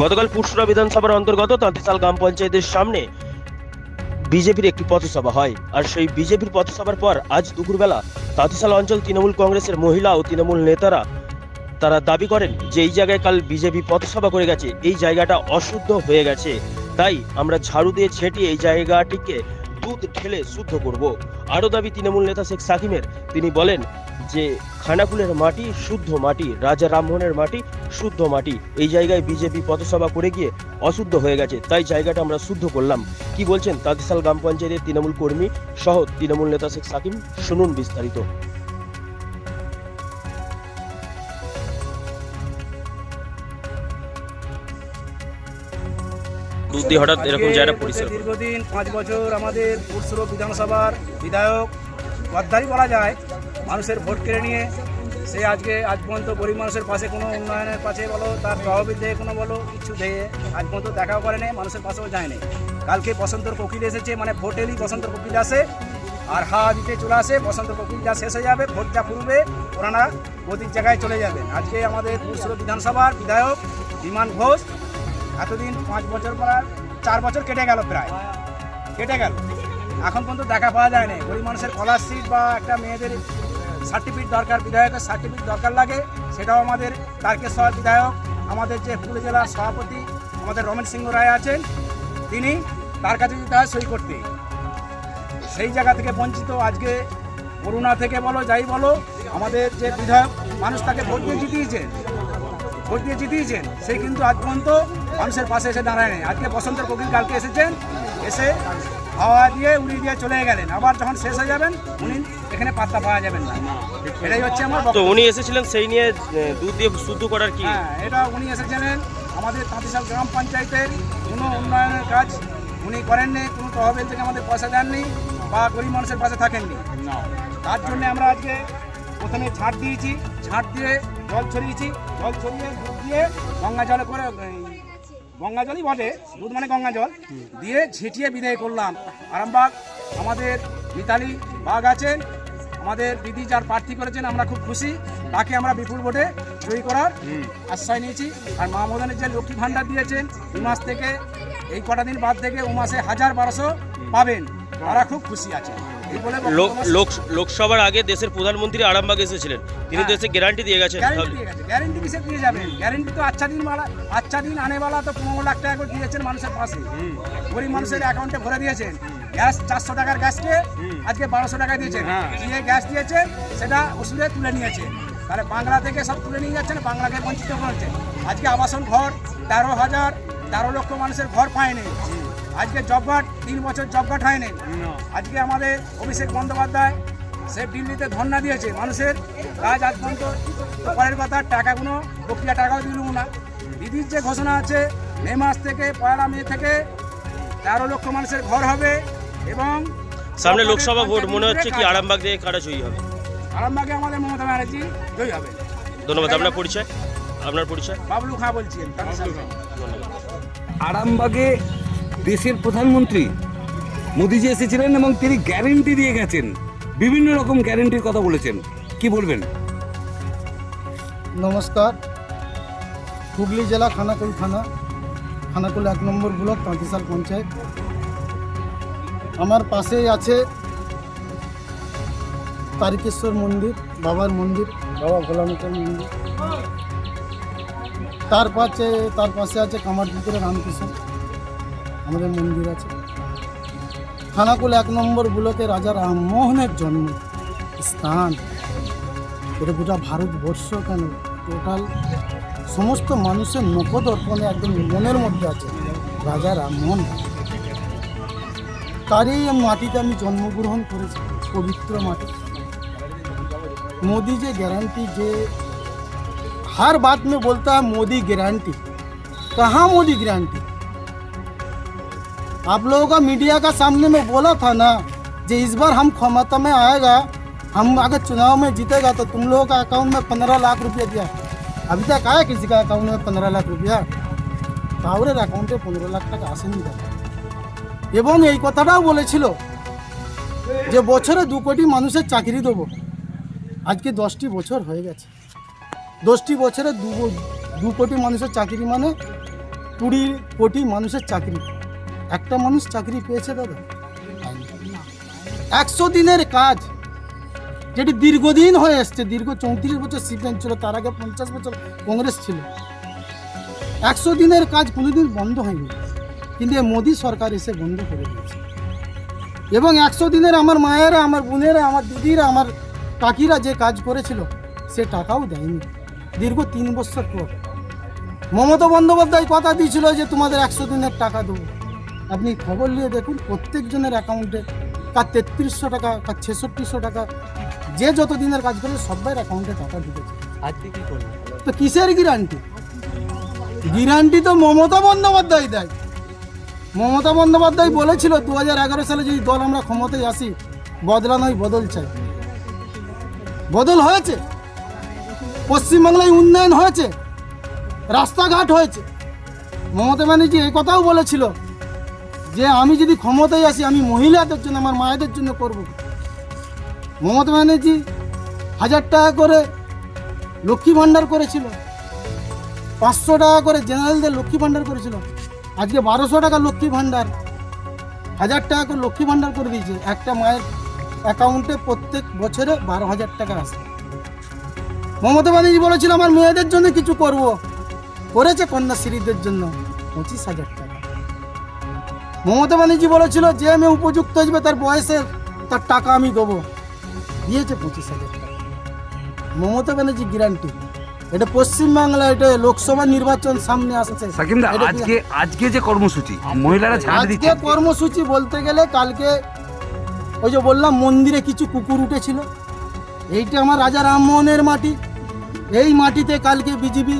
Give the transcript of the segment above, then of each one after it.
গতকাল পুরসুরা বিধানসভার অন্তর্গত তাঁতিশাল গ্রাম পঞ্চায়েতের সামনে বিজেপির একটি পথসভা হয়। আর সেই বিজেপির পথসভার পর আজ দুপুরবেলা তাঁতিশাল অঞ্চল তৃণমূল কংগ্রেসের মহিলা ও তৃণমূল নেতারা তারা দাবি করেন যে এই জায়গায় কাল বিজেপি পথসভা করে গেছে। এই জায়গাটা অশুদ্ধ হয়ে গেছে। তাই আমরা ঝাড়ু দিয়ে ছেটিয়ে এই জায়গাটিকে দুধ ঢেলে শুদ্ধ করব। আরও দাবি তৃণমূল নেতা শেখ সাকিমের। তিনি বলেন যে, খানাকুলের মাটি, শুদ্ধ মাটি, রাজা রামমোহনের মাটি শুদ্ধ মাটি। এই জায়গায় বিজেপি পথসভা করে গিয়ে অশুদ্ধ হয়ে গেছে তাই জায়গাটা আমরা শুদ্ধ করলাম। কি বলছেন তাঁতিশাল গ্রাম পঞ্চায়েতের তৃণমূল কর্মী সহ তৃণমূল নেতা শেখ সাকিম শুনুন বিস্তারিত। দুধ হঠাৎ এরকম জায়গা বলতে দীর্ঘদিন পাঁচ বছর আমাদের পুরসুর বিধানসভার বিধায়ক গদ্দারি বলা যায় মানুষের ভোট কেড়ে নিয়ে সে আজকে, আজ পর্যন্ত গরিব মানুষের পাশে কোনো উন্নয়নের পাশে বলো, তার তহবিল দিয়ে কোনো বলো, কিছু দিয়ে আজ পর্যন্ত দেখাও করে করেনি, মানুষের পাশেও যায়নি। কালকে বসন্তর কোকিল এসেছে মানে ভোট এলেই বসন্তর কোকিল আসে, আর হাওয়া দিতে চলে আসে বসন্ত কোকিল যা শেষ হয়ে যাবে, ভোট যা ফুরবে ওনারা গতির জায়গায় চলে যাবেন। আজকে আমাদের পুরসুর বিধানসভার বিধায়ক বিমান ঘোষ এতদিন পাঁচ বছর পর চার বছর কেটে গেল প্রায়। কেটে গেল। এখন পর্যন্ত দেখা পাওয়া যায় না গরিব মানুষের স্কলারশিপ বা একটা মেয়েদের সার্টিফিকেট দরকার, বিধায়কের সার্টিফিকেট দরকার লাগে, সেটাও আমাদের তারকেশ্বর বিধায়ক, আমাদের যে পুরুলিয়া জেলার সভাপতি আমাদের রমেন সিংহ রায় আছেন, তিনি তার কাছে যেতে হয় সই করতে। সেই জায়গা থেকে বঞ্চিত আজকে করোনা থেকে বলো, যাই বলো, আমাদের যে বিধায়ক মানুষ তাকে ভোট দিয়ে জিতিয়েছেন, ভোট দিয়ে জিতিয়েছেন, সে কিন্তু আজ পর্যন্ত মানুষের পাশে এসে দাঁড়ায় নেই আজকে বসন্তের কোকিল কালকে এসেছেন, এসে হাওয়া দিয়ে উড়িয়ে দিয়ে চলে গেলেন। আবার যখন শেষ হয়ে যাবেন উনি এখানে পাত্তা পাওয়া যাবেন না। এটাই হচ্ছে আমার তো উনি এসেছিলেন সেই নিয়ে দুধ দিয়ে শুদ্ধ করার কি? হ্যাঁ এটা উনি এসেছিলেন আমাদের তাঁতিশাল গ্রাম পঞ্চায়েতের কোনো উন্নয়নের কাজ উনি করেননি কোনো তহবিল থেকে আমাদের পয়সা দেননি বা গরিব মানুষের পাশে থাকেননি। তার জন্য আমরা আজকে প্রথমে ছাড় দিয়েছি ছাড় দিয়ে জল ছড়িয়েছি জল ছড়িয়ে দুধ দিয়ে গঙ্গা জলে করে গঙ্গা জলই বটে দুধ মানে গঙ্গা জল দিয়ে ঝেঁটিয়ে বিদায় করলাম। আরামবাগ আমাদের মিতালি বাঘ আছেন আমাদের দিদি যার প্রার্থী করেছেন আমরা খুব খুশি। তাকে আমরা বিপুল ভোটে জয়ী করার আশ্রয় নিয়েছি। আর মা মদনের যে লক্ষ্মী ভাণ্ডার দিয়েছেন দু মাস থেকে এই কটা দিন বাদ থেকে ও মাসে হাজার বারোশো পাবেন। তারা খুব খুশি আছে লোকসভার আগে দেশের প্রধানমন্ত্রী আরামবাগ এসেছিলেন। তিনি এসে গ্যারান্টি দিয়ে গেছেন। গ্যারেন্টি কিসে দিয়ে যাবেন? গ্যারেন্টি তো আচ্ছা দিন মালা আচ্ছা দিন আনেওয়ালা তো পনেরো লাখ টাকা করে দিয়েছেন মানুষের পাশে। গরিব মানুষের অ্যাকাউন্টে ভরে দিয়েছেন। গ্যাস চারশো টাকার গ্যাসকে আজকে বারোশো টাকা দিয়েছেন। যে গ্যাস দিয়েছেন সেটা ওষুধে তুলে নিয়েছে তাহলে বাংলা থেকে সব তুলে নিয়ে যাচ্ছেন বাংলাকে বঞ্চিত করেছেন। আজকে আবাসন ঘর তেরো হাজার তেরো লক্ষ মানুষের ঘর পায়নি। আজকে জব কার্ড তিন বছর জব কার্ড হয়নি। আজকে আমাদের অভিষেক বন্দ্যোপাধ্যায় সে দিল্লিতে ধর্ণা দিয়েছে মানুষের। কাজ আজ পর্যন্ত তো পরের কথা টাকাগুলো প্রক্রিয়া টাকাও দিলুম না। দিদির যে ঘোষণা আছে মে মাস থেকে পয়লা মে থেকে তেরো লক্ষ মানুষের ঘর হবে এবং সামনে লোকসভা ভোট মনে হচ্ছে কি আরামবাগ দিয়ে কারা জয়ী হবে? আরামবাগে আমাদের মমতা ব্যানার্জি জয়ী হবে। ধন্যবাদ আপনার পরিচয়? আপনার পরিচয়? বাবলু খাঁ বলছেন আরামবাগে দেশের প্রধানমন্ত্রী। মোদিজি এসেছিলেন এবং তিনি গ্যারেন্টি দিয়ে গেছেন। বিভিন্ন রকম গ্যারেন্টির কথা বলেছেন। কি বলবেন? নমস্কার। হুগলি জেলা খানাকুল থানা। খানাকুল এক নম্বর ব্লক তাঁতিশাল পঞ্চায়েত। আমার পাশেই আছে তারিকেশ্বর মন্দির বাবার মন্দির। বাবা ভোলানাথের মন্দির। তার পাশে তার পাশে আছে কামারপুকুরে রামকৃষ্ণ। আমাদের মন্দির আছে খানাকুল এক নম্বর ব্লকে রাজা রামমোহনের জন্ম স্থান এটা গোটা ভারতবর্ষ কেন টোটাল সমস্ত মানুষের নখদর্পণে একদম মনের মধ্যে আছে রাজা রামমোহন তারই এই মাটিতে আমি জন্মগ্রহণ করেছি পবিত্র মাটি मोदी जी गारंटी जे हर बात में बोलता है मोदी गारंटी कहाँ मोदी गारंटी आप लोगों का मीडिया का सामने में बोला था ना कि इस बार हम क्षमता में आएगा हम अगर चुनाव में जीतेगा तो तुम लोगों का अकाउंट में पंद्रह लाख रुपया दिया अभी तक आया किसी का अकाउंट में पंद्रह लाख रुपया কাউরের অ্যাকাউন্টে পনেরো লাখ টাকা আসেনি দাদা এবং এই কথাটাও বলেছিল যে বছরে দু কোটি মানুষের চাকরি দেবো আজকে দশটি বছর হয়ে গেছে দশটি বছরে দু দু কোটি মানুষের চাকরি মানে কুড়ি কোটি মানুষের চাকরি একটা মানুষ চাকরি পেয়েছে দাদা। একশো দিনের কাজ। যেটি দীর্ঘদিন হয়ে এসছে, দীর্ঘ চৌত্রিশ বছর সিপিএম ছিল, তার আগে পঞ্চাশ বছর কংগ্রেস ছিল। একশো দিনের কাজ কোনোদিন বন্ধ হয়নি, কিন্তু এই মোদী সরকার এসে বন্ধ করে দিয়েছে। এবং একশো দিনের আমার মায়েরা, আমার বোনেরা, আমার দিদিরা, আমার কাকিরা যে কাজ করেছিল, সে টাকাও দেয়নি। দীর্ঘ তিন বছর পর মমতা বন্দ্যোপাধ্যায় কথা দিয়েছিল যে তোমাদের একশো দিনের টাকা দেবো। আপনি খবর নিয়ে দেখুন প্রত্যেকজনের অ্যাকাউন্টে কার তেত্রিশশো টাকা কার ছেষট্টিশো টাকা যে যত দিনের কাজ করে সবার অ্যাকাউন্টে টাকা ঢুকেছে। আজকে কি করলেন? তো কিসের গ্যারান্টি গ্যারান্টি তো মমতা বন্দ্যোপাধ্যায় দেয়। মমতা বন্দ্যোপাধ্যায় বলেছিল দু হাজার এগারো সালে যদি দল আমরা ক্ষমতায় আসি বদলানোই বদল চাই। বদল হয়েছে। পশ্চিমবাংলায় উন্নয়ন হয়েছে। রাস্তাঘাট হয়েছে। মমতা ব্যানার্জি এই কথাও বলেছিল যে আমি যদি ক্ষমতায় আসি, আমি মহিলাদের জন্য, আমার মায়েদের জন্য করব। মমতা ব্যানার্জি হাজার টাকা করে লক্ষ্মী ভাণ্ডার করেছিল। পাঁচশো টাকা করে জেনারেলদের লক্ষ্মী ভাণ্ডার করেছিল। আজকে বারোশো টাকা লক্ষ্মী ভাণ্ডার। হাজার টাকা করে লক্ষ্মী ভাণ্ডার করে দিয়েছে। একটা মায়ের অ্যাকাউন্টে প্রত্যেক বছরে বারো হাজার টাকা আসে। মমতা ব্যানার্জি বলেছিল, আমার মেয়েদের জন্য কিছু করব। করেছে কন্যাশ্রীদের জন্য পঁচিশ হাজার টাকা। মমতা ব্যানার্জি বলেছিল যে মেয়ে উপযুক্ত আসবে তার বয়সের তার টাকা আমি দেবো। দিয়েছে পঁচিশ হাজার টাকা। মমতা ব্যানার্জি গ্যারান্টি এটা পশ্চিমবাংলা এটা লোকসভা নির্বাচন সামনে আসছে। আজকে আজকে যে কর্মসূচি মহিলারা আজকে কর্মসূচি বলতে গেলে কালকে ওই যে বললাম মন্দিরে কিছু কুকুর উঠেছিল। এইটা আমার রাজা রামমোহনের মাটি। এই মাটিতে কালকে বিজেপি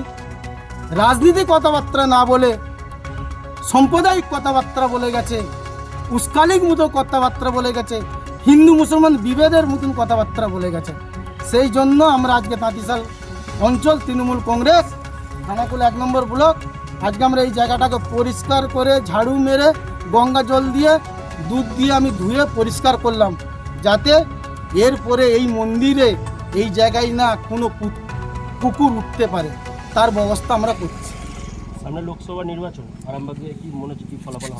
রাজনীতি কথাবার্তা না বলে সাম্প্রদায়িক কথাবার্তা বলে গেছে উস্কালিক মতো কথাবার্তা বলে গেছে, হিন্দু মুসলমান বিভেদের মতন কথাবার্তা বলে গেছে। সেই জন্য আমরা আজকে তাঁতিশাল অঞ্চল তৃণমূল কংগ্রেস খানাকুল এক নম্বর ব্লক, আজকে আমরা এই জায়গাটাকে পরিষ্কার করে ঝাড়ু মেরে, গঙ্গা জল দিয়ে, দুধ দিয়ে আমি ধুয়ে পরিষ্কার করলাম, যাতে এরপরে এই মন্দিরে, এই জায়গায় না কোনো কুকুর উঠতে পারে। তার ব্যবস্থা আমরা করছি।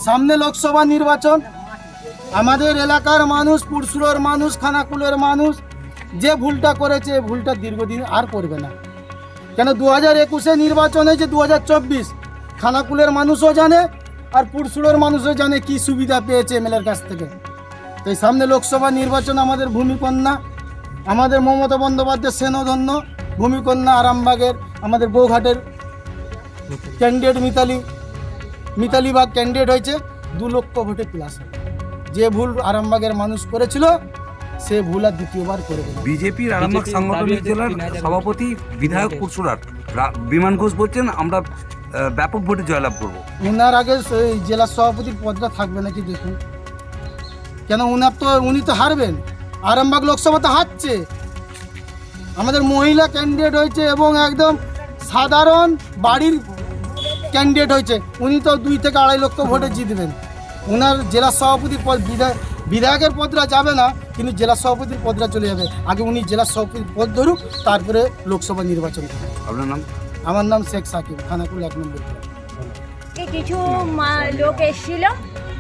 সামনে লোকসভা নির্বাচন আমাদের এলাকার মানুষ, পুরসুরের মানুষ, খানাকুলের মানুষ, যে ভুলটা করেছে ভুলটা দীর্ঘদিন আর করবে না। কেন দু হাজার একুশে নির্বাচন হয়েছে, দু হাজার চব্বিশ। খানাকুলের মানুষও জানে, আর পুরসুরের মানুষও জানে কি সুবিধা পেয়েছে এমএলএর কাছ থেকে। তাই সামনে লোকসভা নির্বাচন আমাদের ভূমিকন্যা, আমাদের মমতা বন্দ্যোপাধ্যায় সেনধন্য, ভূমিকন্যা আরামবাগের, আমাদের বৌঘাটের ক্যান্ডিডেট মিতালি মিতালি বাগ ক্যান্ডিডেট হয়েছে দু লক্ষ ভোটে প্লাস যে ভুল আরামবাগের মানুষ করেছিল সে ভুল আর দ্বিতীয়বার করে দেবে। বিজেপির আরামবাগ সাংগঠনিক জেলার সভাপতি বিধায়ক পুরসুরাট বিমান ঘোষ বলছেন আমরা ব্যাপক ভোটে জয়লাভ করব। ওনার আগে সেই জেলা সভাপতির পদটা থাকবে নাকি দেখুন। কেন ওনার তো উনি তো হারবেন। আরামবাগ লোকসভাতে হারছে। আমাদের মহিলা ক্যান্ডিডেট হয়েছে এবং একদম সাধারণ বাড়ির ক্যান্ডিডেট হয়েছে উনি তো দুই থেকে আড়াই লক্ষ ভোটে জিতবেন ওনার জেলা সভাপতির পদ বিধায়ক বিধায়কের পদরা যাবে না কিন্তু জেলা সভাপতির পদটা চলে যাবে। আগে উনি জেলা সভাপতির পদ ধরুক তারপরে লোকসভা নির্বাচন করুন আপনার নাম? আমার নাম শেখ সাকিব খানাকুল এক নম্বর কিছু মা- লোক এসেছিল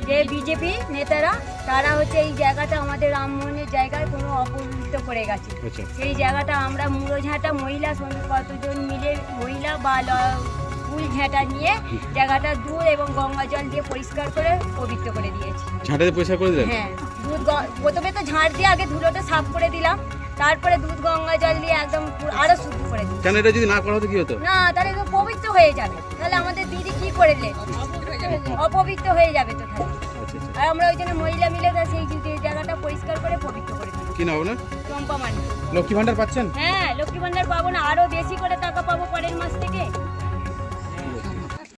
যে বিজেপি নেতারা তারা হচ্ছে এই জায়গাটা আমাদের রামমোহনের জায়গায় কোনো অপবিত্র করে গেছে। সেই জায়গাটা আমরা মুড়োঝাঁটা মহিলা কতজন মিলে মহিলা বা ফুল ঝাঁটা নিয়ে জায়গাটা দুধ এবং গঙ্গা জল দিয়ে পরিষ্কার করে পবিত্র করে দিয়েছি। ঝাঁটাতে পয়সা করে দিলেন? হ্যাঁ দুধ গ- প্রথমে তো ঝাঁট দিয়ে আগে ধুলোটা সাফ করে দিলাম তারপরে দুধ গঙ্গা জল দিয়ে একদম পুরো আরও শুদ্ধ করে দিই কেন এটা যদি না করা হতো কি হতো? না তাহলে তো পবিত্র হয়ে যাবে। তাহলে আমাদের দিদি কি করলে? অপবিত্র হয়ে যাবে। তো তাহলে। আচ্ছা আচ্ছা। আর আমরা ওই জন্য মহিলা মিলে তা সেই যে জায়গাটা পরিষ্কার করে পবিত্র করে দিই কি আপনার? চম্পা মানি লক্ষ্মী ভান্ডার পাচ্ছেন? হ্যাঁ লক্ষ্মী ভান্ডার পাবো না আরও বেশি করে টাকা পাবো পরের মাস থেকে।